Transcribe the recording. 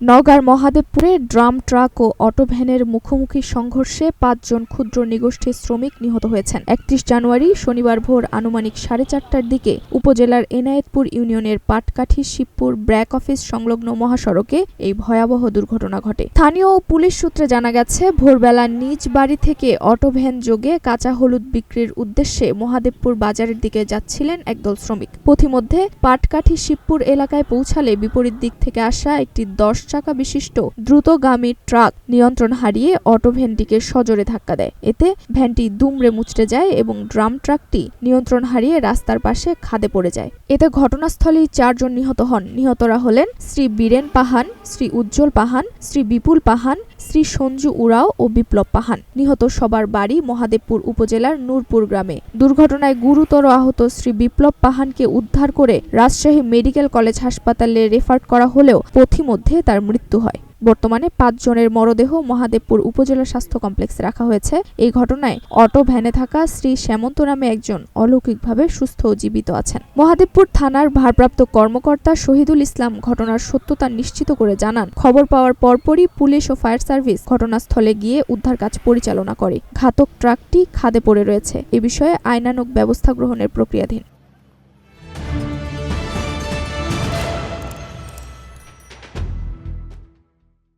নওগাঁর মহাদেবপুরে drum truck ও অটো ভ্যানের মুখোমুখি সংঘর্ষে পাঁচজন ক্ষুদ্র নিগোষ্ঠীর শ্রমিক নিহত হয়েছেন। একত্রিশ জানুয়ারি শনিবার ভোর আনুমানিক সাড়ে চারটার দিকে উপজেলার এনায়েতপুর ইউনিয়নের পাটকাঠি শিবপুর ব্র্যাক অফিস সংলগ্ন মহাসড়কে এই ভয়াবহ দুর্ঘটনা ঘটে। স্থানীয় পুলিশ সূত্রে জানা গেছে, ভোরবেলা নিজ বাড়ি থেকে অটো ভ্যান যোগে কাঁচা হলুদ বিক্রির উদ্দেশ্যে মহাদেবপুর বাজারের দিকে যাচ্ছিলেন একদল শ্রমিক। পথিমধ্যে পাটকাঠি শিবপুর এলাকায় পৌঁছালে বিপরীত দিক থেকে আসা একটি দশ চাকা বিশিষ্ট দ্রুতগামী ট্রাক নিয়ন্ত্রণ হারিয়ে অটো ভ্যানটিকে সজোরে ধাক্কা দেয়। এতে ভ্যানটি দুমড়ে মুচড়ে যায় এবং ড্রাম ট্রাকটি নিয়ন্ত্রণ হারিয়ে রাস্তার পাশে খাদে পড়ে যায়। এতে ঘটনাস্থলেই চারজন নিহত হন। নিহতরা হলেন শ্রী বীরেন পাহান, শ্রী উজ্জ্বল পাহান, শ্রী বিপুল পাহান, শ্রী সঞ্জু উরাও ও বিপ্লব পাহান। নিহত সবার বাড়ি মহাদেবপুর উপজেলার নূরপুর গ্রামে। দুর্ঘটনায় গুরুতর আহত শ্রী বিপ্লব পাহানকে উদ্ধার করে রাজশাহী মেডিকেল কলেজ হাসপাতালে রেফার করা হলেও পথিমধ্যে তার মৃত্যু হয়। বর্তমানে পাঁচজনের মরদেহ মহাদেবপুর উপজেলা স্বাস্থ্য কমপ্লেক্সে রাখা হয়েছে। এই ঘটনায় অটো ভ্যানে থাকা শ্রী শ্যামন্ত নামে একজন অলৌকিকভাবে সুস্থ ও জীবিত আছেন। মহাদেবপুর থানার ভারপ্রাপ্ত কর্মকর্তা শহীদুল ইসলাম ঘটনার সত্যতা নিশ্চিত করে জানান, খবর পাওয়ার পরপরই পুলিশ ও ফায়ার সার্ভিস ঘটনাস্থলে গিয়ে উদ্ধার কাজ পরিচালনা করে। ঘাতক ট্রাকটি খাদে পড়ে রয়েছে। এ বিষয়ে আইনানুগ ব্যবস্থা গ্রহণের প্রক্রিয়াধীন।